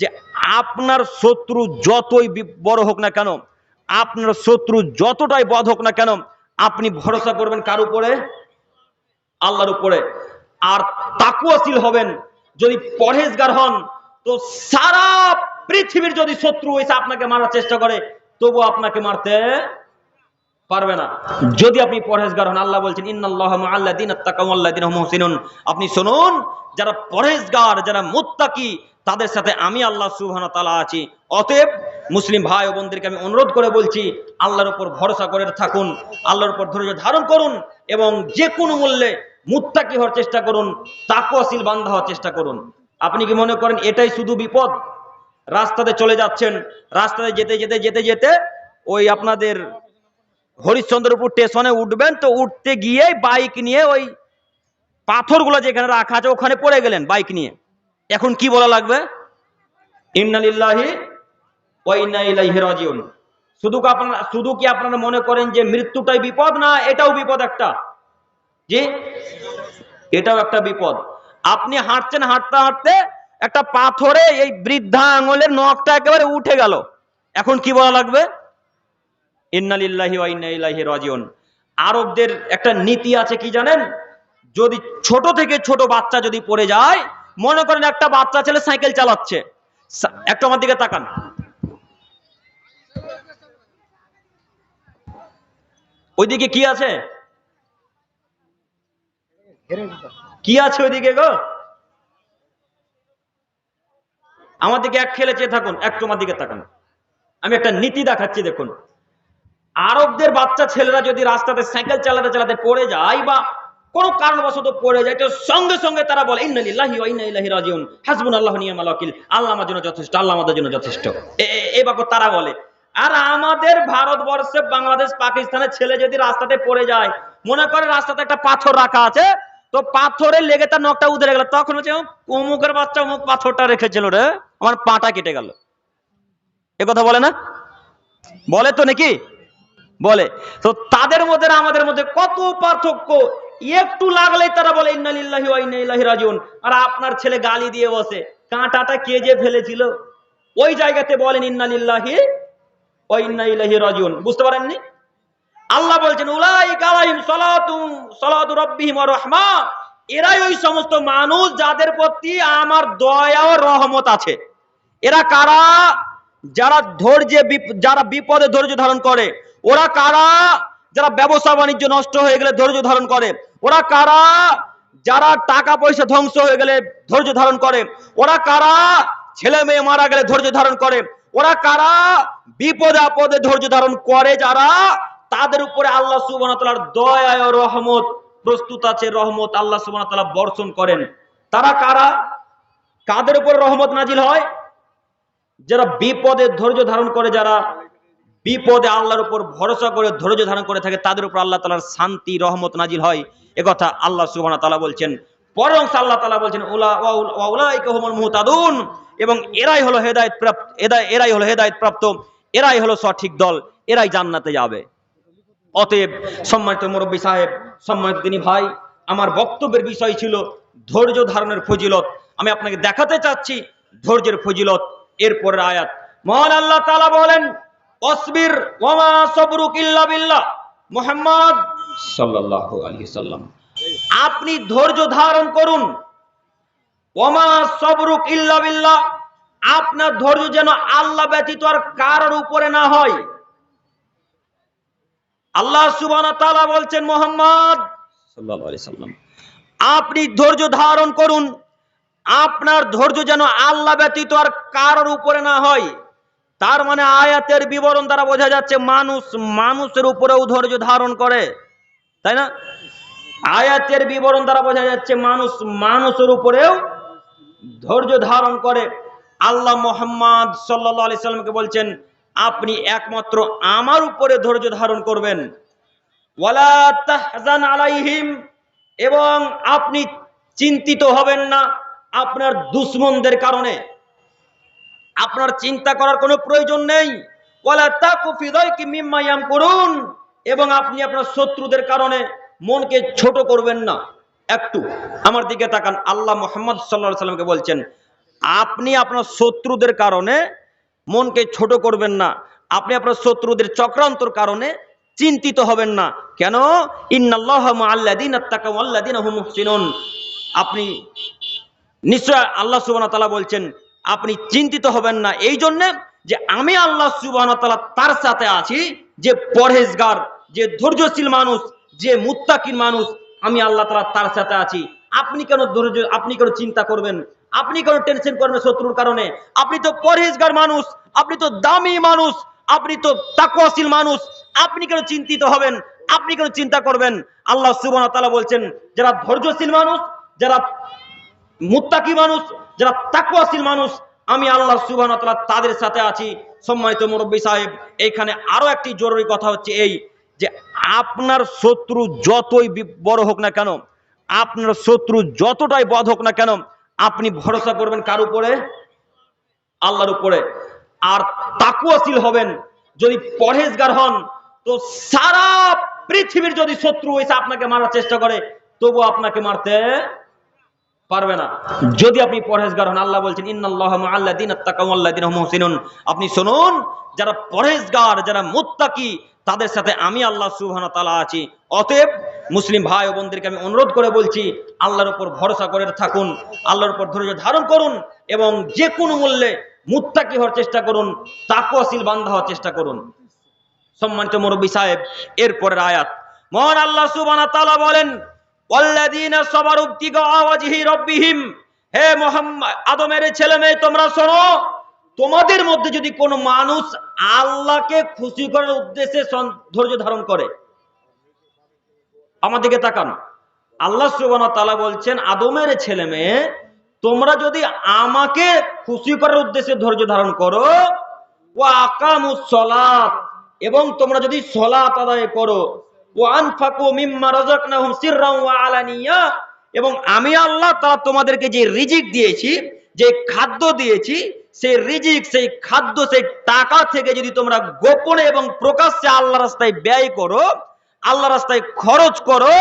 যে আপনার শত্রু যতই বড় হোক না কেন, আপনার শত্রু যতটাই বধ হোক না কেন, আপনি ভরসা করবেন কার উপরে? আল্লাহর উপরে। আর তাকুয়াশীল হবেন। যদি পরহেজগার হন, তো সারা পৃথিবীর যদি শত্রু এসে আপনাকে মারার চেষ্টা করে তবু আপনাকে মারতে পারবে না। যদি আপনি পরহেজগার হন, আল্লাহ বলছেন মুহসিনুন। আপনি শুনুন, যারা পরহেজগার, যারা মুত্তাকি, তাদের সাথে আমি আল্লাহ সুবহানাহু ওয়া তাআলা আছি। অতএব মুসলিম ভাই ও বোনদেরকে আমি অনুরোধ করে বলছি, আল্লাহর উপর ভরসা করে থাকুন, আল্লাহর উপর ধৈর্য ধারণ করুন এবং যে কোনো মূল্যে মুত্তাকি হওয়ার চেষ্টা করুন, তাকওয়াশীল বান্ধা হওয়ার চেষ্টা করুন। আপনি কি মনে করেন এটাই শুধু বিপদ? রাস্তাতে চলে যাচ্ছেন রাস্তাতে যেতে যেতে যেতে যেতে ওই আপনাদের হরিশ্চন্দ্রপুর স্টেশনে উঠবেন, তো উঠতে গিয়ে বাইক নিয়ে ওই পাথরগুলো যেখানে রাখা আছে ওখানে পড়ে গেলেন বাইক নিয়ে। এখন কি বলা লাগবে? শুধু কি আপনারা শুধু কি আপনারা মনে করেন যে মৃত্যুটাই বিপদ না এটাও বিপদ একটা? জি? এটাও একটা বিপদ। আপনি হাঁটছেন, হাঁটতে হাঁটতে একটা পাথরে এই বৃদ্ধা আঙুলের নখটা একেবারে উঠে গেল। এখন কি বলা লাগবে? ইন্নালিল্লাহি রাজিউন। আরবদের একটা নীতি আছে কি জানেন? যদি ছোট থেকে ছোট বাচ্চা যদি পড়ে যায়, মনে করেন একটা বাচ্চা ছেলে সাইকেল চালাচ্ছে। একটু আমার দিকে তাকান। ওইদিকে কি আছে? কি আছে ওইদিকে গো? আমার দিকে এক খেলে চেয়ে থাকুন, একটু আমার দিকে তাকান। আমি একটা নীতি দেখাচ্ছি, দেখুন। আরবদের বাচ্চা ছেলেরা যদি রাস্তাতে সাইকেল চালাতে চালাতে পড়ে যায় বা কোনো কারণবশত পড়ে যায়, তো সঙ্গে সঙ্গে তারা বলে ইন্নালিল্লাহি ওয়া ইন্না ইলাইহি নিয়ামাল ওয়াকিল। আল্লাহ আমার জন্য যথেষ্ট, আল্লাহ আমাদের জন্য যথেষ্ট। এ- বাক্য তারা বলে। আর আমাদের ভারতবর্ষে বাংলাদেশ, পাকিস্তানের ছেলে যদি রাস্তাতে পড়ে যায়, মনে করে রাস্তাতে একটা পাথর রাখা আছে, তো পাথরে লেগে তার নখটা উধরে গেল। তখন হচ্ছে অমুকের বাচ্চা অমুক পাথরটা রেখেছিল রে, আমার পাটা কেটে গেল। এ কথা বলে না? বলে তো নাকি? বলে। তো তাদের মধ্যে আমাদের মধ্যে কত পার্থক্য? একটু লাগলেই তারা বলে ইন্নালিল্লাহি আর আপনার ছেলে গালি দিয়ে বসে, কাঁটাটা কে যে ফেলেছিল? ওই জায়গাতে বলেন ইন্নালিল্লাহি ওয়া ইন্না ইলাইহি রাজিউন। বুঝতে পারেননি? আল্লাহ বলছেন, উলাইকা আলাইহিম সালাতু সালাতু রাব্বিহিম এরাই ওই সমস্ত মানুষ যাদের প্রতি আমার দয়া ও রহমত আছে। এরা কারা? যারা ধৈর্যে যারা বিপদে ধৈর্য ধারণ করে। ওরা কারা? যারা ব্যবসা বাণিজ্য নষ্ট হয়ে গেলে ধৈর্য ধারণ করে। ওরা কারা? যারা টাকা পয়সা ধ্বংস হয়ে গেলে ধৈর্য ধারণ করে। ওরা কারা? ছেলে মেয়ে মারা গেলে ধৈর্য ধারণ করে। ওরা কারা? বিপদে আপদে ধৈর্য ধারণ করে যারা? তাদের উপরে আল্লাহ তাআলার দয়া রহমত প্রস্তুত আছে, রহমত আল্লাহ তাআলা বর্ষণ করেন। তারা কারা? কাদের উপর রহমত নাজিল হয়? যারা বিপদে ধৈর্য ধারণ করে, যারা বিপদে আল্লাহর উপর ভরসা করে, ধৈর্য ধারণ করে থাকে, তাদের উপর আল্লাহ তালার শান্তি, রহমত নাজিল হয়। একথা আল্লাহ সুবহানাহু তালা বলছেন। পরং আল্লাহ তালা বলছেন মুহতাদুন। এবং এরাই হলো হেদায়েত প্রাপ্ত এরাই হলো হেদায়েত প্রাপ্ত, এরাই হলো সঠিক দল, এরাই জান্নাতে যাবে। অতএব সম্মানিত মুরব্বী সাহেব, সম্মানিত তিনি ভাই, আমার বক্তব্যের বিষয় ছিল ধৈর্য ধারণের ফজিলত। আমি আপনাকে দেখাতে চাচ্ছি ধৈর্যের ফজিলত। এরপরের আয়াত। মহান আল্লাহ তালা বলেন অসবির ওয়ামা সবরুক ইল্লা বিল্লাহ মুহাম্মদ সাল্লাল্লাহু আলাইহি সাল্লাম। আপনি ধৈর্য ধারণ করুন। ওমা সবরুক ইল্লা বিল্লাহ, আপনার ধৈর্য যেন আল্লাহ ব্যতীত আর কারোর উপরে না হয়। আল্লাহ সুবহানাহু ওয়া তাআলা বলছেন, মোহাম্মদ সাল্লাল্লাহু আলাইহি সাল্লাম, আপনি ধৈর্য ধারণ করুন। আপনার ধৈর্য যেন আল্লাহ ব্যতীত আর কারোর উপরে না হয়। তার মানে আয়াতের বিবরণ দ্বারা বোঝা যাচ্ছে মানুষ, মানুষের উপরেও ধৈর্য ধারণ করে। তাই না? আয়াতের বিবরণ দ্বারা বোঝা যাচ্ছে মানুষ, মানুষের উপরেও ধৈর্য ধারণ করে। আল্লাহ মোহাম্মদ সাল্লাহ আলি সাল্লামকে বলছেন, আপনি একমাত্র আমার উপরে ধৈর্য ধারণ করবেন। ওয়ালা তাহজান আলাইহিম, এবং আপনি চিন্তিত হবেন না আপনার দুশ্মনদের কারণে। আপনার চিন্তা করার কোনো প্রয়োজন নেই। ইয়ামকুরুন। এবং আপনি আপনার শত্রুদের কারণে মনকে ছোট করবেন না। একটু আমার দিকে তাকান। আল্লাহ মোহাম্মদ আলাইহি সাল্লামকে বলছেন, আপনি আপনার শত্রুদের কারণে মনকে ছোট করবেন না। আপনি আপনার শত্রুদের চক্রান্তর কারণে চিন্তিত হবেন না। কেন? আপনি নিশ্চয় আল্লাহ সুবান তাআলা বলছেন আপনি চিন্তিত হবেন না। এই জন্য যে আমি আল্লাহ ওয়া তার সাথে আছি, যে পরহেজগার, যে ধৈর্যশীল মানুষ, যে মুত্তাকিন মানুষ, আমি আল্লাহ তালা তার সাথে আছি। আপনি কেন ধৈর্য, আপনি কেন চিন্তা করবেন? আপনি কেন টেনশন করবেন শত্রুর কারণে? আপনি তো পরহেজগার মানুষ, আপনি তো দামি মানুষ, আপনি তো তাকওয়াশীল মানুষ। আপনি কেন চিন্তিত হবেন? আপনি কেন চিন্তা করবেন? আল্লাহ সুবহানাহু ওয়া তাআলা বলছেন, যারা ধৈর্যশীল মানুষ, যারা মুত্তাকি মানুষ, যারা তাকওয়াশীল মানুষ, আমি আল্লাহ ওয়া তাদের সাথে আছি। সম্মানিত মুরব্বী সাহেব, এইখানে আরও একটি জরুরি কথা হচ্ছে এই যে আপনার শত্রু যতই বড় হোক না কেন, আপনার শত্রু যতটাই বধ হোক না কেন, আপনি ভরসা করবেন কার উপরে? আল্লাহর উপরে। আর তাকুয়াশীল হবেন যদি পরহেজগার হন, তো সারা পৃথিবীর যদি শত্রু এসে আপনাকে মারার চেষ্টা করে তবু আপনাকে মারতে পারবে না। যদি আপনি পরহেজগার হন, আল্লাহ বলছেন মুহসিনুন। আপনি শুনুন, যারা পরহেজগার, যারা মুত্তাকি, তাদের সাথে আমি আল্লাহ সুবহানাহু তালা আছি। অতএব মুসলিম ভাই ও বোনদেরকে আমি অনুরোধ করে বলছি, আল্লাহর উপর ভরসা করে থাকুন, আল্লাহর উপর ধৈর্য ধারণ করুন এবং যে কোনো মূল্যে মুত্তাকি হওয়ার চেষ্টা করুন তাকওয়াশীল বান্দা হওয়ার চেষ্টা করুন। সম্মানিত মুরব্বী সাহেব, এরপরের আয়াত। মহান আল্লাহ সুবহানাহু ওয়া তাআলা বলেন ওয়াল্লাযীনা সাবারু ইবতিগা হে মুহাম্মদ, আদমের ছেলে মেয়ে তোমরা শোনো, তোমাদের মধ্যে যদি কোনো মানুষ আল্লাহকে খুশি করার উদ্দেশ্যে ধৈর্য ধারণ করে আমাদেরকে তাকান। আল্লাহ সুবহানাহু ওয়া তাআলা বলছেন, আদমের ছেলে মেয়ে তোমরা যদি আমাকে খুশি করার উদ্দেশ্যে ধৈর্য ধারণ করো ও আকামুস সলাত, এবং তোমরা যদি সলাত আদায় করো এবং আমি আল্লাহ তাআলা তোমাদেরকে যে রিজিক দিয়েছি, যে খাদ্য দিয়েছি, সেই রিজিক, সেই খাদ্য, সেই টাকা থেকে যদি তোমরা গোপনে এবং প্রকাশ্যে আল্লাহ রাস্তায় ব্যয় করো আল্লাহ রাস্তায় খরচ করো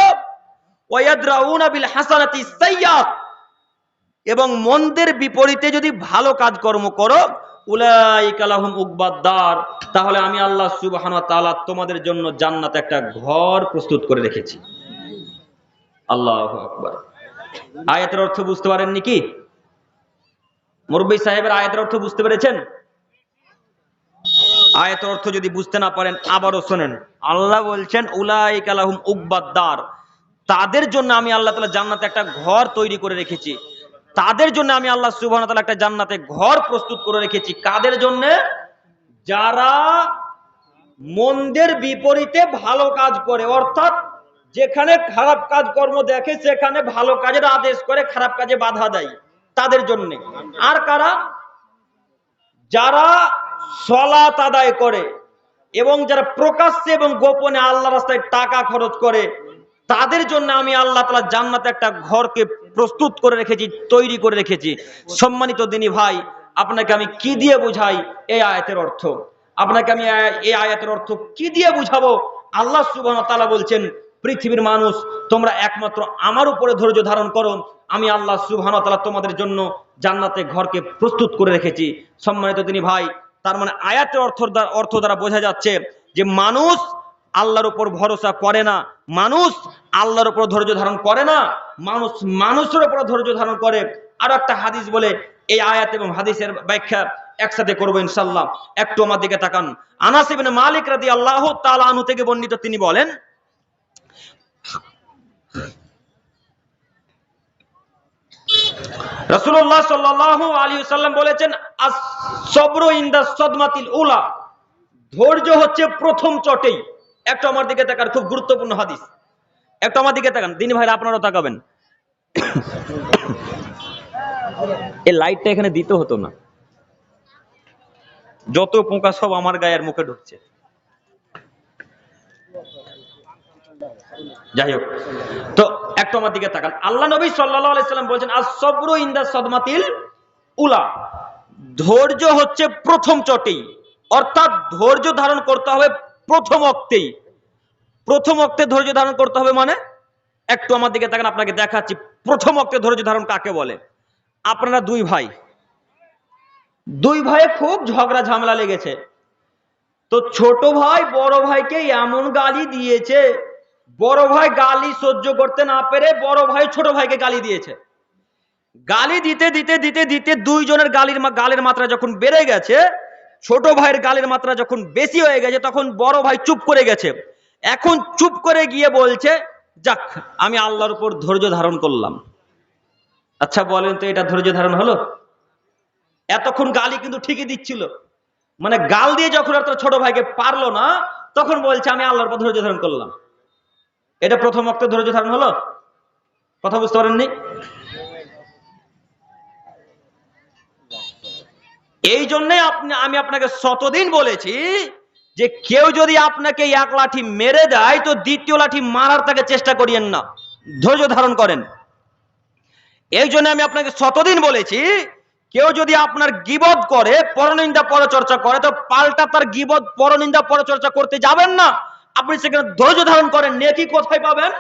এবং মন্দের বিপরীতে যদি ভালো কাজকর্ম করো উলাইকালাহুম উকবাদ্দার তাহলে আমি আল্লাহ সুবহানাহু তালা তোমাদের জন্য জান্নাত একটা ঘর প্রস্তুত করে রেখেছি। আল্লাহু আকবার। আয়াতের অর্থ বুঝতে পারেননি কি? মুরব্বী সাহেবের আয়াতের অর্থ বুঝতে পেরেছেন? আয়াতের অর্থ যদি বুঝতে না পারেন, আবারও শোনেন। আল্লাহ বলছেন উলাইকালাহুম উকবাদ্দার তাদের জন্য আমি আল্লাহ তালা জান্নাতে একটা ঘর তৈরি করে রেখেছি। তাদের জন্য আমি আল্লাহ তাআলা একটা জান্নাতে ঘর প্রস্তুত করে রেখেছি। কাদের জন্য? যারা মন্দের বিপরীতে ভালো কাজ করে, অর্থাৎ যেখানে খারাপ কাজ কর্ম দেখে, সেখানে ভালো কাজের আদেশ করে খারাপ কাজে বাধা দেয় তাদের জন্য। আর কারা? যারা সলাত আদায় করে এবং যারা প্রকাশ্যে এবং গোপনে আল্লাহ রাস্তায় টাকা খরচ করে তাদের জন্য আমি আল্লাহ তালা জান্নাতে একটা ঘরকে প্রস্তুত করে রেখেছি, তৈরি করে রেখেছি। সম্মানিত দিনী ভাই, আপনাকে আমি কি দিয়ে বুঝাই এই আয়াতের অর্থ? আপনাকে আমি এই আয়াতের অর্থ কি দিয়ে বুঝাবো? আল্লাহ সুবাহ তালা বলছেন, পৃথিবীর মানুষ, তোমরা একমাত্র আমার উপরে ধৈর্য ধারণ করো। আমি আল্লাহ সুবহান তালা তোমাদের জন্য জান্নাতে ঘরকে প্রস্তুত করে রেখেছি। সম্মানিত তিনি ভাই, তার মানে আয়াতের অর্থ অর্থ দ্বারা বোঝা যাচ্ছে যে মানুষ আল্লাহর উপর ভরসা করে না। মানুষ আল্লাহর উপর ধৈর্য ধারণ করে না, মানুষ মানুষের উপর ধৈর্য ধারণ করে। আরও একটা হাদিস বলে, এই আয়াত এবং হাদিসের ব্যাখ্যা একসাথে করব ইনশাল্লাহ একটু আমার দিকে তাকান। আনাস ইবনে মালিক রাদিয়াল্লাহু তাআলা আনহু থেকে বর্ণিত তিনি বলেন, রাসূলুল্লাহ সাল্লাল্লাহু আলাইহি সাল্লাম বলেছেন, আস-সবরু ইনদা সদমাতিল উলা। ধৈর্য হচ্ছে প্রথম চটেই। একটু আমার দিকে তাকান, খুব গুরুত্বপূর্ণ হাদিস। একটু আমার দিকে তাকান, দিনী ভাইরা আপনারাও তাকাবেন। এই লাইটটা এখানে দিতে হতো না। যত পোকা সব আমার গায়ের মুখে ঢুকছে। যাই হোক, তো একটু আমার দিকে তাকান। আল্লাহ নবী সাল্লাল্লাহু আলাইহি সাল্লাম বলছেন, আস-সবরু ইনদা সদমাতিল উলা। ধৈর্য হচ্ছে প্রথম চটেই অর্থাৎ ধৈর্য ধারণ করতে হবে প্রথম অক্তেই। প্রথম অক্তে ধৈর্য ধারণ করতে হবে মানে? একটু আমার দিকে তাকান, আপনাকে দেখাচ্ছি। প্রথম অক্তে ধৈর্য ধারণ কাকে বলে? আপনারা দুই ভাই। দুই ভাই খুব ঝগড়া ঝামেলা লেগেছে। তো ছোট ভাই বড় ভাইকে এমন গালি দিয়েছে, বড় ভাই গালি সহ্য করতে না পেরে বড় ভাই ছোট ভাইকে গালি দিয়েছে। গালি দিতে দিতে দিতে দিতে দুইজনের গালির গালের মাত্রা যখন বেড়ে গেছে ছোট ভাইয়ের গালের মাত্রা যখন বেশি হয়ে গেছে, তখন বড় ভাই চুপ করে গেছে। এখন চুপ করে গিয়ে বলছে, যাক, আমি আল্লাহর উপর ধৈর্য ধারণ করলাম। আচ্ছা বলেন তো এটা ধৈর্য ধারণ হলো? এতক্ষণ গালি কিন্তু ঠিকই দিচ্ছিল। মানে গাল দিয়ে যখন আর তার ছোট ভাইকে পারল না, তখন বলছে, আমি আল্লাহর উপর ধৈর্য ধারণ করলাম। এটা প্রথম অক্ত ধৈর্য ধারণ হলো? কথা বুঝতে পারেননি? এই জন্যই আপনি, আমি আপনাকে শতদিন বলেছি যে কেউ যদি আপনাকে এক লাঠি মেরে দেয়, তো দ্বিতীয় লাঠি মারার তাকে চেষ্টা করিয়েন না। ধৈর্য ধারণ করেন। এই জন্য আমি আপনাকে শতদিন বলেছি, কেউ যদি আপনার গিবদ করে, পরনিন্দা পরচর্চা করে, তো পাল্টা তার গিবদ, পরনিন্দা পরচর্চা করতে যাবেন না। আপনি সেখানে ধৈর্য ধারণ করেন। নেকি কোথায় পাবেন?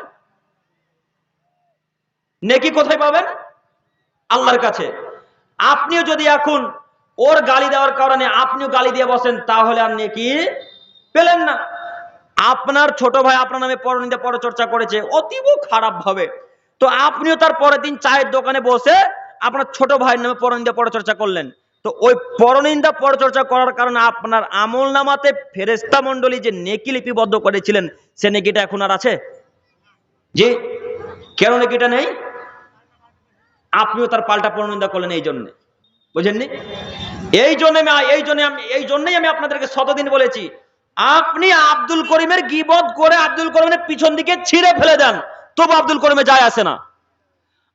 নেকি কোথায় পাবেন? আল্লাহর কাছে। আপনিও যদি এখন ওর গালি দেওয়ার কারণে আপনিও গালি দিয়ে বসেন, তাহলে আর নেকি পেলেন না। আপনার ছোট ভাই আপনার নামে পরনিন্দা পরচর্চা করেছে, অতীব খারাপ ভাবে। তো আপনিও তার পরের দিন চায়ের দোকানে বসে আপনার ছোট ভাইয়ের নামে পরনিন্দা পরচর্চা করলেন। তো ওই পরনিন্দা পরচর্চা করার কারণে আপনার আমল নামাতে ফেরেস্তা মন্ডলী যে নেকি লিপিবদ্ধ করেছিলেন, সে নেকিটা এখন আর আছে? যে কেন নেকিটা নেই? আপনিও তার পাল্টা পরনিন্দা করলেন এই জন্যে। বুঝেননি? এই জন্য এই জন্য আমি এই জন্যই আমি আপনাদেরকে শতদিন বলেছি। আপনি আব্দুল করিমের গিবদ করে আব্দুল করিমের পিছন দিকে ছিঁড়ে ফেলে দেন, তবু আব্দুল করিমে যায় আসে না।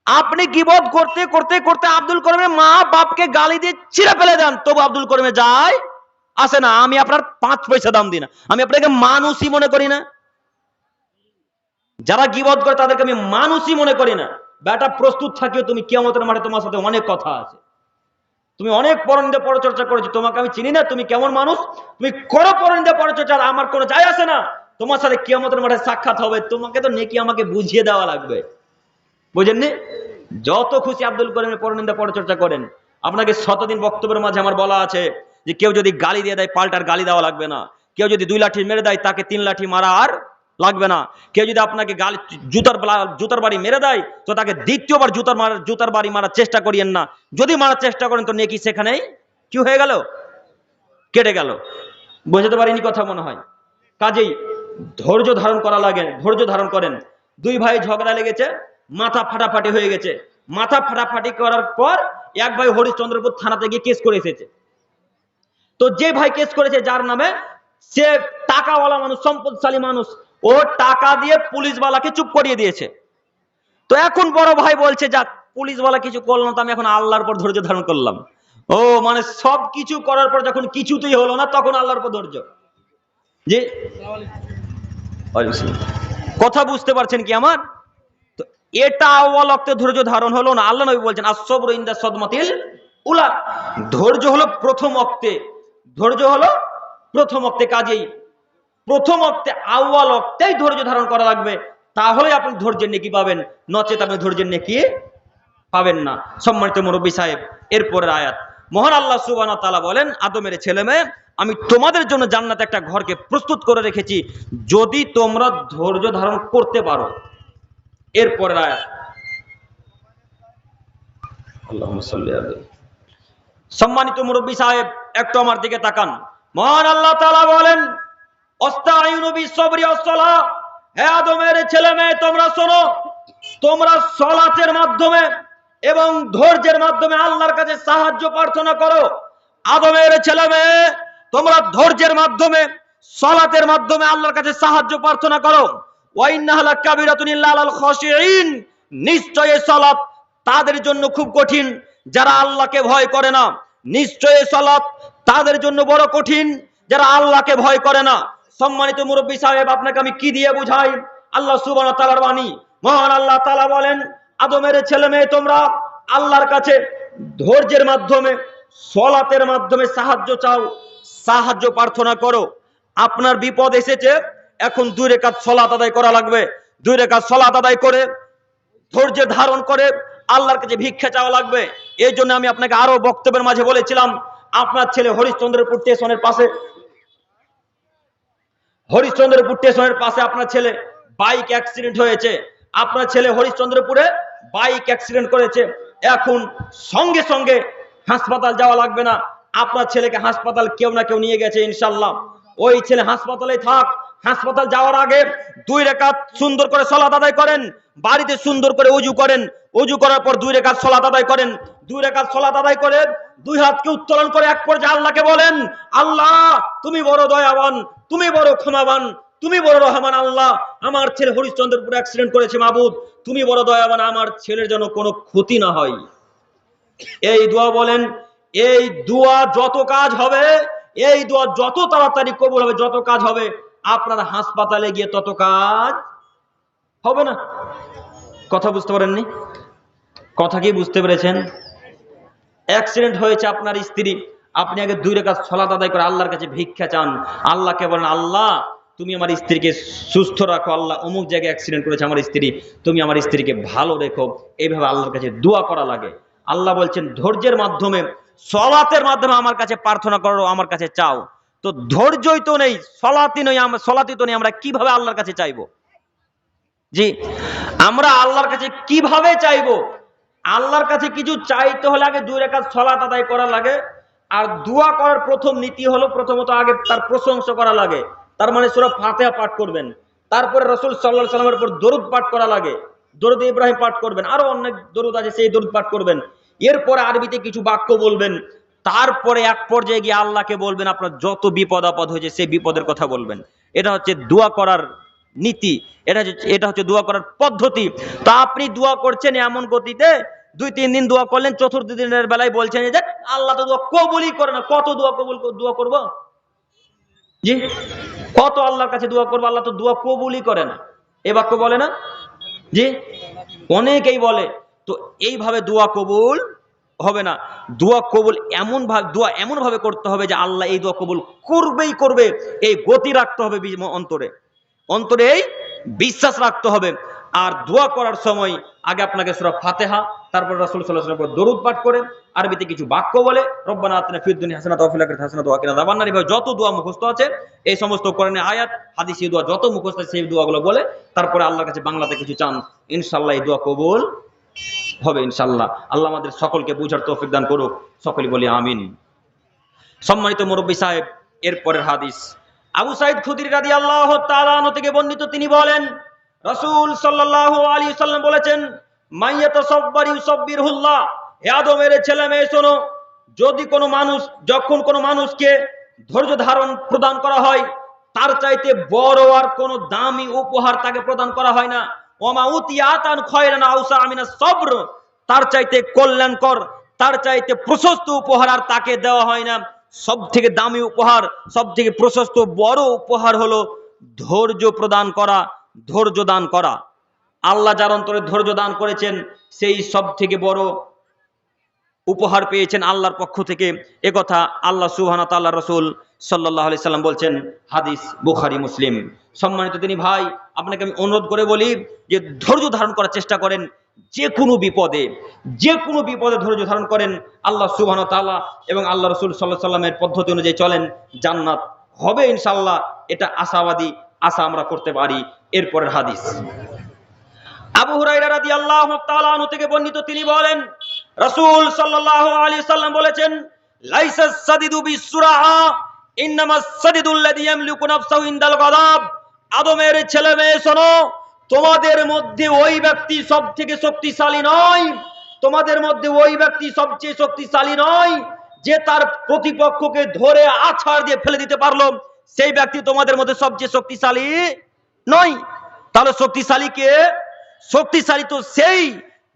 আপনি গিবদ করতে করতে করতে আব্দুল করিমের মা বাপকে গালি দিয়ে ছিঁড়ে ফেলে দেন, তবু আব্দুল করিমে যায় আসে না। আমি আপনার পাঁচ পয়সা দাম দিই না। আমি আপনাকে মানুষই মনে করি না। যারা গিবদ করে তাদেরকে আমি মানুষই মনে করি না। বেটা প্রস্তুত থাকিও তুমি। কেমতের মাঠে তোমার সাথে অনেক কথা আছে। তুমি অনেক পরনিন্দা পরচর্চা করেছ, তোমাকে আমি চিনি না, তুমি কেমন মানুষ? তুমি করো পরনিন্দা পরচর্চা আমার কোনো যায় আসে না। তোমার সাথে কিয়ামতের মাঠে সাক্ষাৎ হবে, তোমাকে তো নেকি আমাকে বুঝিয়ে দেওয়া লাগবে। বুঝেননি? যত খুশি আব্দুল করিমের পরনিন্দা পরচর্চা করেন। আপনাকে শতদিন বক্তব্যের মাঝে আমার বলা আছে যে কেউ যদি গালি দিয়ে দেয়, পাল্টার গালি দেওয়া লাগবে না। কেউ যদি দুই লাঠি মেরে দেয়, তাকে তিন লাঠি মারা আর লাগবে না। কেউ যদি আপনাকে গালি, জুতার জুতার বাড়ি মেরে দেয়, তো তাকে দ্বিতীয়বার জুতার মারার জুতার বাড়ি মারার চেষ্টা করিয়েন না। যদি মারার চেষ্টা করেন, তো নেকি সেখানেই কি হয়ে গেল? কেটে গেল। বোঝাতে পারিনি কথা মনে হয়। কাজেই ধৈর্য ধারণ করা লাগে, ধৈর্য ধারণ করেন। দুই ভাই ঝগড়া লেগেছে, মাথা ফাটাফাটি হয়ে গেছে। মাথা ফাটাফাটি করার পর এক ভাই হরিশ্চন্দ্রপুর থানাতে গিয়ে কেস করে এসেছে। তো যে ভাই কেস করেছে, যার নামে সে টাকাওয়ালা মানুষ, সম্পদশালী মানুষ ও টাকা দিয়ে পুলিশওয়ালাকে চুপ করিয়ে দিয়েছে। তো এখন বড় ভাই বলছে, যাক, পুলিশওয়ালা কিছু করল না, তো আমি এখন আল্লাহর পর ধৈর্য ধারণ করলাম। ও মানে সব কিছু করার পর যখন কিছুতেই হলো না, তখন আল্লাহর পর ধৈর্য। জি? কথা বুঝতে পারছেন কি আমার? তো এটা অবলক্তে ধৈর্য ধারণ হলো না। আল্লাহ নবী বলছেন আসবর ইন্দা সদমাতিল উলা। ধৈর্য হলো প্রথম অক্তে। ধৈর্য হলো প্রথম অক্তে কাজেই প্রথম অক্তে আউয়াল অক্তেই ধৈর্য ধারণ করা লাগবে। তাহলে আপনি ধৈর্যের নেকি পাবেন নচেত আপনি ধৈর্যের নেকি পাবেন না। সম্মানিত মুরব্বী সাহেব এরপরের আয়াত। মহান আল্লাহ সুবানা তালা বলেন আদমের ছেলে মেয়ে আমি তোমাদের জন্য জান্নাতে একটা ঘরকে প্রস্তুত করে রেখেছি যদি তোমরা ধৈর্য ধারণ করতে পারো। এরপরের আয়াত। সম্মানিত মুরব্বী সাহেব একটু আমার দিকে তাকান। মহান আল্লাহ তাআলা বলেন আদমের ছেলে তোমরা শোনো, তোমরা সলাতের মাধ্যমে এবং ধৈর্যের মাধ্যমে আল্লাহর কাছে সাহায্য প্রার্থনা করো। আদমের তোমরা মাধ্যমে, সলাতের মাধ্যমে আল্লাহর কাছে সাহায্য প্রার্থনা করো। নিশ্চয় সলাত তাদের জন্য খুব কঠিন, যারা আল্লাহকে ভয় করে না। নিশ্চয় সলাত তাদের জন্য বড় কঠিন, যারা আল্লাহকে ভয় করে না। সম্মানিত মুরব্বী সাহেব, আপনাকে আমি কি দিয়ে বুঝাই? আল্লাহ সুবহানাহু ওয়া তাআলার বাণী। মহান আল্লাহ তালা বলেন, আদমের ছেলে মেয়ে, তোমরা আল্লাহর কাছে ধৈর্যের মাধ্যমে, সলাতের মাধ্যমে সাহায্য চাও, সাহায্য প্রার্থনা করো। আপনার বিপদ এসেছে, এখন দুই রেখাত সলাত আদায় করা লাগবে। দুই রেখাত সলাত আদায় করে, ধৈর্য ধারণ করে আল্লাহর কাছে ভিক্ষা চাওয়া লাগবে। এই জন্য আমি আপনাকে আরও বক্তব্যের মাঝে বলেছিলাম, আপনার ছেলে হরিশ্চন্দ্রপুর স্টেশনের পাশে হরিশ্চন্দ্রপুর স্টেশনের পাশে আপনার ছেলে বাইক অ্যাক্সিডেন্ট হয়েছে। আপনার ছেলে হরিশ্চন্দ্রপুরে বাইক অ্যাক্সিডেন্ট করেছে। এখন সঙ্গে সঙ্গে হাসপাতাল যাওয়া লাগবে না। আপনার ছেলেকে হাসপাতাল কেউ না কেউ নিয়ে গেছে ইনশাল্লাহ ওই ছেলে হাসপাতালে থাক হাসপাতাল যাওয়ার আগে দুই রেখাত সুন্দর করে সলাত আদায় করেন, বাড়িতে সুন্দর করে উজু করেন, উজু করার পর দুই রেখাত সলাত আদায় করেন। দুই রেখাত সলাত আদায় করে দুই হাতকে উত্তোলন করে এক পর্যায়ে আল্লাহকে বলেন, আল্লাহ, তুমি বড় দয়াবান, তুমি বড় ক্ষমাবান, তুমি বড় রহমান আল্লাহ, আমার ছেলে হরিশ্চন্দ্রপুর অ্যাক্সিডেন্ট করেছে মাবুদ, তুমি বড় দয়াবান, আমার ছেলের যেন কোনো ক্ষতি না হয়। এই দোয়া বলেন, এই দোয়া যত কাজ হবে, এই দোয়া যত তাড়াতাড়ি কবুল হবে, যত কাজ হবে আপনার হাসপাতালে গিয়ে তত কাজ হবে না? কথা বুঝতে পারেননি? কথা কি বুঝতে পেরেছেন? অ্যাক্সিডেন্ট হয়েছে আপনার স্ত্রী। আপনি আগে দুই রেখা ছলাত আদায় করে আল্লাহর কাছে ভিক্ষা চান। আল্লাহকে বলেন, আল্লাহ, তুমি আমার স্ত্রীকে সুস্থ রাখো। আল্লাহ অমুক জায়গায় অ্যাক্সিডেন্ট করেছে আমার স্ত্রী। তুমি আমার স্ত্রীকে ভালো রেখো। এইভাবে আল্লাহর কাছে দোয়া করা লাগে। আল্লাহ বলছেন, ধৈর্যের মাধ্যমে, সলাতের মাধ্যমে আমার কাছে প্রার্থনা করো, আমার কাছে চাও। তো ধৈর্যই তো নেই সলাতি নই আমরা সলাতি তো নেই, আমরা কীভাবে আল্লাহর কাছে চাইব? জি, আমরা আল্লাহর কাছে কীভাবে চাইব? আল্লাহর কাছে কিছু চাইতে হলে আগে দুই রেখা সলাত আদায় করা লাগে, আর দোয়া করার প্রথম নীতি হলো প্রথমত আগে তার প্রশংসা করা লাগে, তার মানে সুরা ফাতেহা পাঠ করবেন, তারপরে রসুল সাল্লাহ সাল্লামের উপর দরুদ পাঠ করা লাগে, দরুদ ইব্রাহিম পাঠ করবেন, আরও অনেক দরুদ আছে, সেই দরুদ পাঠ করবেন, এরপরে আরবিতে কিছু বাক্য বলবেন তারপরে এক পর্যায়ে গিয়ে আল্লাহকে বলবেন, আপনার যত বিপদ আপদ হয়েছে, সেই বিপদের কথা বলবেন। এটা হচ্ছে দোয়া করার নীতি, এটা এটা হচ্ছে দোয়া করার পদ্ধতি। তা আপনি দোয়া করছেন এমন গতিতে, দুই, তিন দিন দোয়া করলেন, চতুর্থ দিনের বেলায় বলছেন যে, আল্লাহ তো দোয়া কবুলই করে না। কত দোয়া কবুল দোয়া করব? জি? কত আল্লাহর কাছে দোয়া করব? আল্লাহ তো দোয়া কবুলই করে না। এ বাক্য বলে না? জি? অনেকেই বলে, তো এইভাবে দোয়া কবুল হবে না। দোয়া কবুল এমন ভাবে দোয়া এমন ভাবে করতে হবে যে আল্লাহ এই দোয়া কবুল করবেই করবে। এই গতি রাখতে হবে অন্তরে। অন্তরে এই বিশ্বাস রাখতে হবে। আর দোয়া করার সময় আগে আপনাকে সুরা ফাতেহা, তারপর রাসূল সাল্লাল্লাহু আলাইহি দরুদ পাঠ করে আরবিতে কিছু বাক্য বলে, রব্বানা যত দোয়া মুখস্থ আছে, এই সমস্ত করেন আয়াত, হাদিসি দোয়া যত মুখস্থ আছে, সেই দোয়াগুলো বলে, তারপরে আল্লাহর কাছে বাংলাতে কিছু চান ইনশাল্লাহ এই দোয়া কবুল হবে ইনশাল্লাহ আল্লাহ আমাদের সকলকে বুঝার তৌফিক দান করুক। সকলে বলি আমিন। সম্মানিত মুরব্বী সাহেব, এরপরের হাদিস। আবু সাইদ খুদির রাদি আল্লাহ তাআলা থেকে বর্ণিত তিনি বলেন, রসুল সাল্লাল্লাহু আলাইহি সাল্লাম বলেছেন মাইয়াত সব্বার ইউসাব্বিরহুল্লাহ। হে আদমের ছেলে মেয়ে, শোনো, যদি কোনো মানুষ, যখন কোনো মানুষকে ধৈর্য ধারণ প্রদান করা হয়, তার চাইতে বড় আর কোনো দামি উপহার তাকে প্রদান করা হয় না। আউসা আমিনা তার চাইতে কল্যাণকর, তার চাইতে প্রশস্ত উপহার আর তাকে দেওয়া হয় না। সব থেকে দামি উপহার সব থেকে প্রশস্ত বড় উপহার হলো ধৈর্য প্রদান করা, ধৈর্য দান করা। আল্লাহ যার অন্তরে ধৈর্য দান করেছেন, সেই সব থেকে বড় উপহার পেয়েছেন আল্লাহর পক্ষ থেকে। কথা আল্লাহ সুহানা তাল্লাহ রসুল সাল্লাহ সাল্লাম বলছেন, হাদিস বুখারি, মুসলিম। সম্মানিত তিনি ভাই, আপনাকে আমি অনুরোধ করে বলি যে ধৈর্য ধারণ করার চেষ্টা করেন যে কোনো বিপদে, যে কোনো বিপদে ধৈর্য ধারণ করেন আল্লাহ সুবহানা তাআলা এবং আল্লাহ রসুল সাল্লাহ সাল্লামের পদ্ধতি অনুযায়ী চলেন, জান্নাত হবে ইনশাল্লাহ এটা আশাবাদী আশা আমরা করতে পারি। এরপরের হাদিস। আবু হুরাইরা রাদিয়াল্লাহু তাআলা থেকে বর্ণিত তিনি বলেন, রাসূল সাল্লাল্লাহু আলাইহি সাল্লাম বলেছেন, লাইসাস সাদিদু বিসুরাআ ইন্নামাস সাদিদুল্লাযী ইয়ামলিকু নাফসাহু ইনদাল গাদাব আদমের ছেলে মেয়ে, শোনো, তোমাদের মধ্যে ওই ব্যক্তি সব থেকে শক্তিশালী নয়। তোমাদের মধ্যে ওই ব্যক্তি সবচেয়ে শক্তিশালী নয়, যে তার প্রতিপক্ষকে ধরে আছাড় দিয়ে ফেলে দিতে পারল। সেই ব্যক্তি তোমাদের মধ্যে সবচেয়ে শক্তিশালী নয়। তাহলে শক্তিশালী কে? শক্তিশালী তো সেই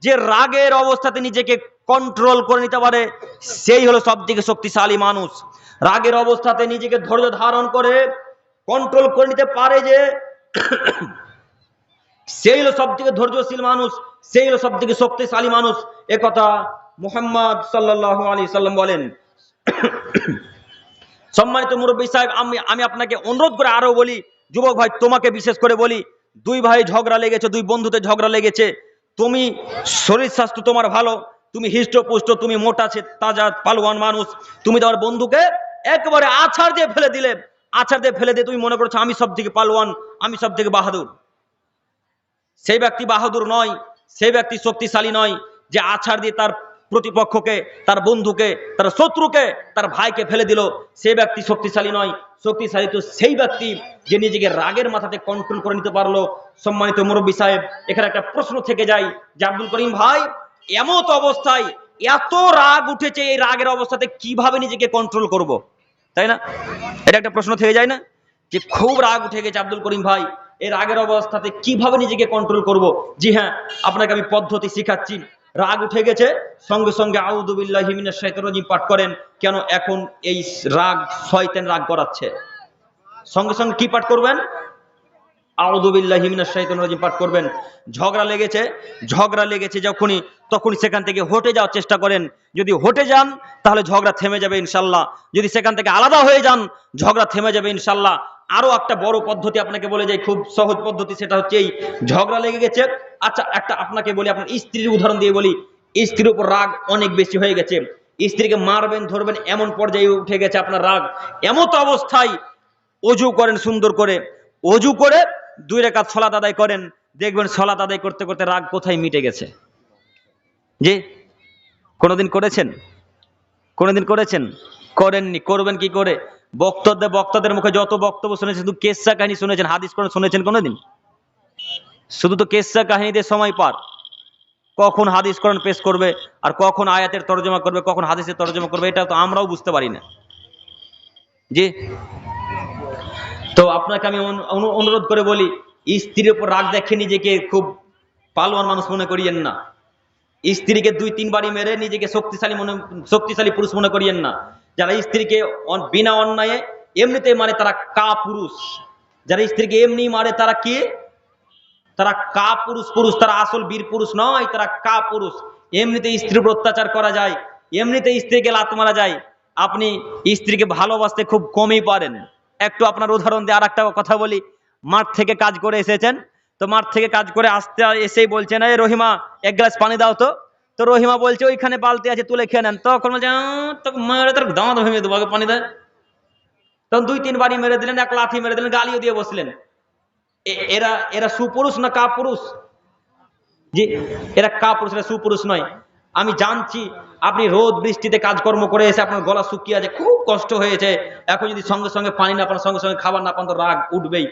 যে রাগের অবস্থাতে নিজেকে কন্ট্রোল করে নিতে পারে। সেই হলো সব থেকে শক্তিশালী মানুষ। রাগের অবস্থাতে নিজেকে ধৈর্য ধারণ করে। কন্ট্রোল করে নিতে পারে যে সেই হলো সব থেকে ধৈর্যশীল মানুষ, সেই হলো সব থেকে শক্তিশালী মানুষ। এ কথা মুহাম্মদ সাল্লাহ আলী সাল্লাম বলেন। সম্মানিত মুরব্বী সাহেব, আমি আমি আপনাকে অনুরোধ করে আরও বলি, যুবক ভাই, তোমাকে বিশেষ করে বলি, দুই ভাই ঝগড়া লেগেছে, দুই বন্ধুতে ঝগড়া লেগেছে। তুমি শরীর স্বাস্থ্য তোমার ভালো, তুমি হৃষ্টপুষ্ট, তুমি মোটা তাজা, পালোয়ান মানুষ। তুমি তোমার বন্ধুকে একবারে আছাড় দিয়ে ফেলে দিলে। আছাড় দিয়ে ফেলে দিয়ে তুমি মনে করছ, আমি সব থেকে পালোয়ান, আমি সব থেকে বাহাদুর। সেই ব্যক্তি বাহাদুর নয়, সেই ব্যক্তি শক্তিশালী নয়, যে আছাড় দিয়ে তার প্রতিপক্ষকে, তার বন্ধুকে, তার শত্রুকে, তার ভাইকে ফেলে দিল। সেই ব্যক্তি শক্তিশালী নয়। শক্তিশালী তো সেই ব্যক্তি যে নিজেকে রাগের মাথাতে কন্ট্রোল করে নিতে পারল। সম্মানিত মুরব্বী সাহেব, এখানে একটা প্রশ্ন থেকে যায় যে আব্দুল করিম ভাই, এমত অবস্থায় এত রাগ উঠেছে এই রাগের অবস্থাতে কীভাবে নিজেকে কন্ট্রোল করব। তাই না? এটা একটা প্রশ্ন থেকে যায় না যে খুব রাগ উঠে গেছে আব্দুল করিম ভাই। এর আগের অবস্থাতে কীভাবে নিজেকে কন্ট্রোল করব? জি হ্যাঁ আপনাকে আমি পদ্ধতি শিখাচ্ছি। রাগ উঠে গেছে, সঙ্গে সঙ্গে হিমিনা পাঠ করেন, কেন এখন এই রাগ, শয়তেন রাগ করাচ্ছে। সঙ্গে সঙ্গে কি পাঠ করবেন? পাঠ করবেন। ঝগড়া লেগেছে ঝগড়া লেগেছে যখনই তখনই সেখান থেকে হটে যাওয়ার চেষ্টা করেন। যদি হটে যান, তাহলে ঝগড়া থেমে যাবে ইনশাল্লাহ যদি সেখান থেকে আলাদা হয়ে যান, ঝগড়া থেমে যাবে ইনশাল্লাহ আরও একটা বড় পদ্ধতি আপনাকে বলে যাই, খুব সহজ পদ্ধতি সেটা হচ্ছে এই ঝগড়া লেগে গেছে। আচ্ছা একটা আপনাকে বলি, আপনার স্ত্রীর উদাহরণ দিয়ে বলি। স্ত্রীর উপর রাগ অনেক বেশি হয়ে গেছে। স্ত্রীকে মারবেন, ধরবেন, এমন পর্যায়ে উঠে গেছে আপনার রাগ। এমত অবস্থায় অজু করেন সুন্দর করে। অজু করে দুই রেখাত সলাত আদায় করেন, দেখবেন সলাত আদায় করতে করতে রাগ কোথায় মিটে গেছে। জি? কোনোদিন করেছেন? কোনোদিন করেছেন? করেননি, করবেন কি করে? বক্তব্যে বক্তাদের মুখে যত বক্তব্য শুনেছেন, শুধু কেসা কাহিনী শুনেছেন, হাদিস করে শুনেছেন কোনোদিন? শুধু তো কেসা কাহিনীতে সময় পার। কখন হাদিস কোরআন পেশ করবে আর কখন আয়াতের তর্জমা করবে, কখন হাদিসের তর্জমা করবে, এটা তো আমরাও বুঝতে পারি না। জি? তো আপনাকে আমি অনু- অনু- অনুরোধ করে বলি, স্ত্রীর উপর রাগ দেখে নিজেকে খুব পালোয়ান মানুষ মনে করিয়েন না। স্ত্রীকে দুই তিন বাড়ি মেরে নিজেকে শক্তিশালী মনে, শক্তিশালী পুরুষ মনে করিয়েন না। যারা স্ত্রীকে বিনা অন্যায়ে এমনিতে মানে তারা কা পুরুষ। যারা স্ত্রীকে এমনি মারে তারা কি? তারা কা পুরুষ পুরুষ, তারা আসল বীর পুরুষ নয়, তারা কা পুরুষ। এমনিতে স্ত্রীর উপর অত্যাচার করা যায়, এমনিতে স্ত্রীকে লাত মারা যায়। আপনি স্ত্রীকে ভালোবাসতে খুব কমই পারেন। একটু আপনার উদাহরণ দিয়ে আর একটা কথা বলি। মাঠ থেকে কাজ করে এসেছেন। তো মাঠ থেকে কাজ করে আসতে এসেই বলছেন, এই রহিমা, এক গ্লাস পানি দাও তো। তো রহিমা বলছে, ওইখানে বালতি আছে, তুলে খেয়ে নেন। তখন বলছে মেরে তোর দাঁত ভেঙে দেবো, আগে পানি দেয় তখন দুই, তিন বাড়ি মেরে দিলেন, এক লাথি মেরে দিলেন, গালিও দিয়ে বসলেন। এরা এরা সুপুরুষ না কাপুরুষ? জি, এরা কাপুরুষ, এরা সুপুরুষ নয়। আমি জানছি, আপনি রোদ, বৃষ্টিতে কাজকর্ম করে এসে আপনার গলা শুকিয়ে আছে, খুব কষ্ট হয়েছে। এখন যদি সঙ্গে সঙ্গে পানি না পান, সঙ্গে সঙ্গে খাবার না পান, তো রাগ উঠবেই।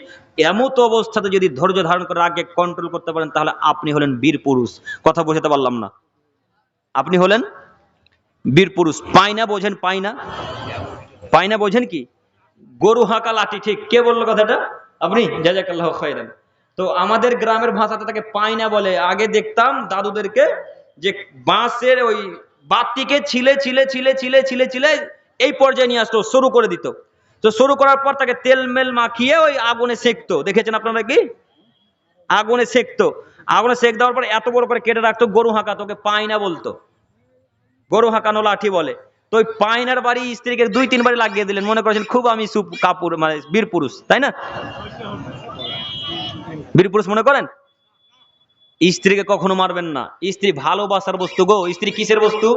এমত অবস্থাতে যদি ধৈর্য ধারণ করে রাগকে কন্ট্রোল করতে পারেন, তাহলে আপনি হলেন বীর পুরুষ। কথা বোঝাতে পারলাম না। আপনি হলেন বীর পুরুষ। পাইনা বোঝেন পাইনা পাইনা বোঝেন কি? গরু হাঁকা লাঠি, ঠিক। কে বলল কথাটা? আপনি? জাজাকাল্লাহ খাইরান তো আমাদের গ্রামের ভাষাতে তাকে পাইনা বলে। আগে দেখতাম দাদুদেরকে যে বাঁশের ওই বাতিকে ছিলে ছিলে ছিলে ছিলে ছিলে ছিলে এই পর্যায়ে নিয়ে আসতো, শুরু করে দিত। তো শুরু করার পর তাকে তেল মেল মাখিয়ে ওই আগুনে সেকতো। দেখেছেন আপনারা কি? আগুনে সেকতো। আগুনে সেক দেওয়ার পর এত বড় করে কেটে রাখতো, গরু হাঁকা তোকে পাইনা বলতো। গরু হাঁকানো লাঠি বলে। তো ওই পাইনার বাড়ি স্ত্রীকে দুই, তিন বাড়ি লাগিয়ে দিলেন। মনে করেছেন খুব আমি সুপ কাপুর মানে বীর পুরুষ, তাই না? বীর পুরুষ মনে করেন? স্ত্রীকে কখনো মারবেন না। স্ত্রী ভালোবাসার বস্তু গো। স্ত্রী কিসের বস্তু?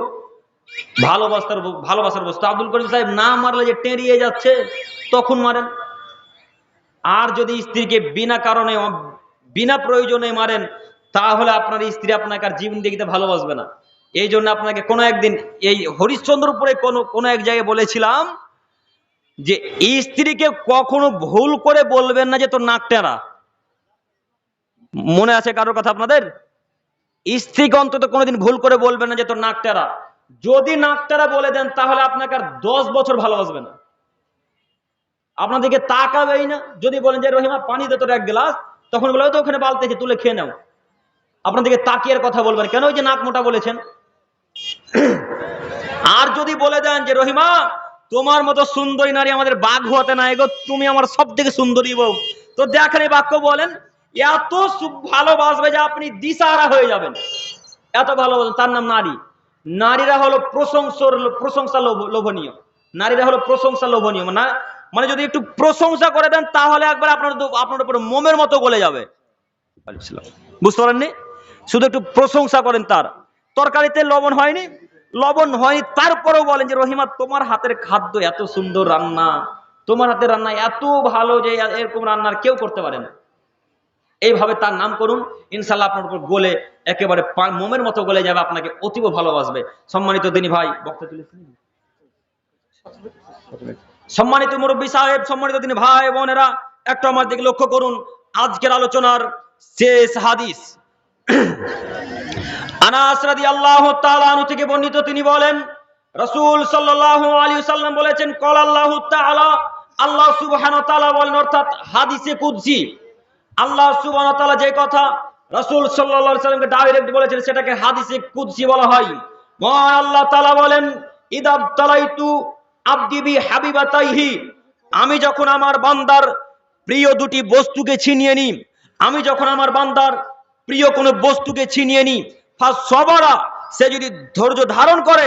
ভালোবাসার ভালোবাসার বস্তু। আব্দুল করিম সাহেব না মারলে যে টেরিয়ে যাচ্ছে, তখন মারেন। আর যদি স্ত্রীকে বিনা কারণে, বিনা প্রয়োজনে মারেন, তাহলে আপনার স্ত্রী আপনাকে আর জীবন দেখিতে ভালোবাসবে না। এই জন্য আপনাকে কোনো একদিন এই হরিশ্চন্দ্রপুরে কোনো কোনো এক জায়গায় বলেছিলাম যে, স্ত্রীকে কখনো ভুল করে বলবেন না যে তোর নাক টেরা। মনে আছে কারোর কথা আপনাদের? স্ত্রীকে অন্তত কোনোদিন ভুল করে বলবেন না যে তোর নাক টেরা। যদি নাক টেরা বলে দেন, তাহলে আপনাকে আর দশ বছর ভালোবাসবে না। আপনাদেরকে তাকাবেই না। যদি বলেন যে, রহিমা, পানি দে তোর এক গ্লাস, তখন বলে তো ওখানে বালতি আছে তুলে খেয়ে নাও। আপনাদেরকে তাকিয়ার কথা বলবেন কেন ওই যে নাক মোটা বলেছেন? আর যদি বলে দেন যে, রহিমা, তোমার মতো সুন্দরী নারী আমাদের বাঘ হতে নাই গো, তুমি আমার সব থেকে সুন্দরী বউ। তো দেখেন এই বাক্য বলেন এত ভালোবাসবে যে আপনি দিশাহারা হয়ে যাবেন। এত ভালোবাসবেন তার নাম নারী। নারীরা হলো প্রশংসর প্রশংসা লোভনীয়। নারীরা হলো প্রশংসা লোভনীয়। না মানে যদি একটু প্রশংসা করে দেন, তাহলে একবার আপনার আপনার উপরে মোমের মতো গলে যাবে। বুঝতে পারেননি? শুধু একটু প্রশংসা করেন তার। তরকারিতে লবণ হয়নি? লবণ হয়নি। তারপরেও বলেন যে, রহিমা, তোমার হাতের খাদ্য এত সুন্দর রান্না। তোমার হাতের রান্না এত ভালো যে এরকম রান্নার কেউ করতে পারে না। এইভাবে তার নাম করুন ইনশাল্লাহ আপনার উপর গোলে একেবারে মোমের মতো গলে যাবে, আপনাকে অতীব ভালোবাসবে। সম্মানিত দিনী ভাই, বক্তা তুলেছেন সম্মানিত মুরব্বী সাহেব, সম্মানিত তিনি ভাই, বোনেরা, একটা আমার দিকে লক্ষ্য করুন। আজকের আলোচনার শেষ হাদিস। আনহু থেকে বর্ণিত তিনি বলেন, রাসূল সাল্লাম বলেছেন, কল আল্লাহু আল্লাহ তাআলা বলেন, অর্থাৎ হাদিসে কুদসি। আল্লাহ তাআলা যে কথা রাসূল আলাইহি সাল্লামকে ডাইরেক্ট বলেছেন সেটাকে হাদিসে কুদসি বলা হয়। মহান আল্লাহ তাআলা বলেন ইদাব তালাইতু আব্দি বি হাবিবাতাইহি, আমি যখন আমার বান্দার প্রিয় দুটি বস্তুকে ছিনিয়ে নিই, আমি যখন আমার বান্দার প্রিয় কোনো বস্তুকে ছিনিয়ে নিই, ফাস সবরা, সে যদি ধৈর্য ধারণ করে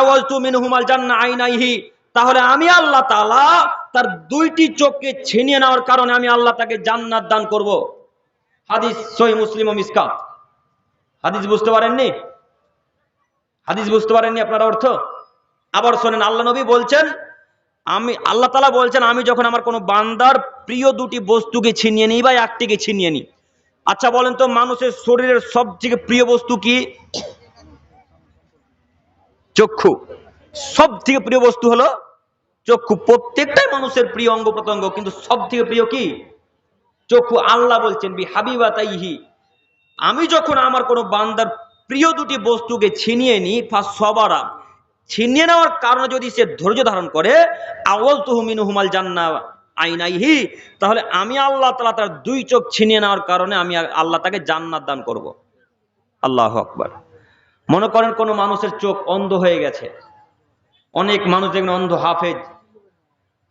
আওয়াজ তু মিনহুমাল জান্না আইনাইহি তাহলে আমি আল্লাহ তালা তার দুইটি চোখকে ছিনিয়ে নেওয়ার কারণে আমি আল্লাহ তাকে জান্নাত দান করব। হাদিস সহি মুসলিম ও মিসকাত। হাদিস বুঝতে পারেননি? হাদিস বুঝতে পারেননি আপনার অর্থ? আবার শোনেন, আল্লাহ নবী বলছেন, আমি, আল্লাহ তালা বলছেন, আমি যখন আমার কোনো বান্দার প্রিয় দুটি বস্তুকে ছিনিয়ে নিই বা একটিকে ছিনিয়ে নিই আচ্ছা বলেন তো, মানুষের শরীরের সবথেকে প্রিয় বস্তু কি? চক্ষু। সব থেকে প্রিয় বস্তু হলো চক্ষু। প্রত্যেকটাই মানুষের প্রিয় অঙ্গ প্রত্যঙ্গ, কিন্তু সব থেকে প্রিয় কি? চক্ষু আল্লাহ বলছেন, বি হাবিবা তাইহি আমি যখন আমার কোনো বান্দার প্রিয় দুটি বস্তুকে ছিনিয়ে নিই, ফাঁস সবারা, ছিনিয়ে নেওয়ার কারণে যদি সে ধৈর্য ধারণ করে আওয়াল তুহমিন হুমাল জান্না আইনাইহি, তাহলে আমি আল্লাহ তালা তার দুই চোখ ছিনিয়ে নেওয়ার কারণে আমি আল্লাহ তাকে জান্নাত দান করব। আল্লাহ আকবার। মনে করেন কোনো মানুষের চোখ অন্ধ হয়ে গেছে। অনেক মানুষ দেখবেন অন্ধ, হাফেজ।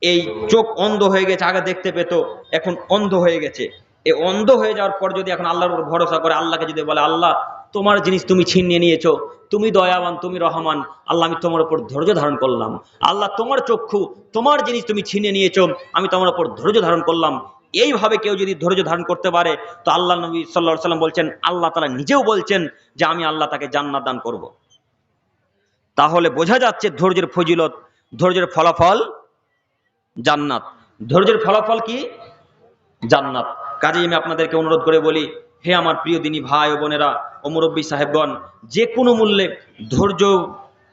এই চোখ অন্ধ হয়ে গেছে, আগে দেখতে পেত, এখন অন্ধ হয়ে গেছে। এই অন্ধ হয়ে যাওয়ার পর যদি এখন আল্লাহর উপর ভরসা করে, আল্লাহকে যদি বলে, আল্লাহ, তোমার জিনিস তুমি ছিনিয়ে নিয়েছো, তুমি দয়াবান, তুমি রহমান, আল্লাহ, আমি তোমার উপর ধৈর্য ধারণ করলাম। আল্লাহ, তোমার চক্ষু, তোমার জিনিস তুমি ছিনিয়ে নিয়েছো, আমি তোমার উপর ধৈর্য ধারণ করলাম। এইভাবে কেউ যদি ধৈর্য ধারণ করতে পারে, তো আল্লাহ নবী সাল্লাহ সাল্লাম বলছেন, আল্লাহ তালা নিজেও বলছেন যে, আমি আল্লাহ তাকে জান্নাত দান করব। তাহলে বোঝা যাচ্ছে ধৈর্যের ফজিলত, ধৈর্যের ফলাফল জান্নাত। ধৈর্যের ফলাফল কি? জান্নাত। কাজেই আমি আপনাদেরকে অনুরোধ করে বলি, হে আমার প্রিয় দিনী ভাই ও বোনেরা ও মুরব্বী সাহেবগণ, যে কোনো মূল্যে ধৈর্য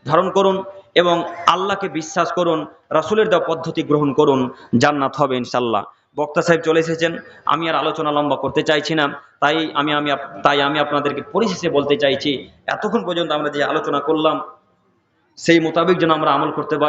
ধারণ করুন এবং আল্লাহকে বিশ্বাস করুন, রাসুলের দেওয়া পদ্ধতি গ্রহণ করুন, জান্নাত হবে ইনশাল্লাহ বক্তা সাহেব চলে এসেছেন, আমি আর আলোচনা লম্বা করতে চাইছি না, তাই আমি আমি তাই আমি আপনাদেরকে পরিশেষে বলতে চাইছি, এতক্ষণ পর্যন্ত আমরা যে আলোচনা করলাম সেই মোতাবেক যেন আমরা আমল করতে পারি।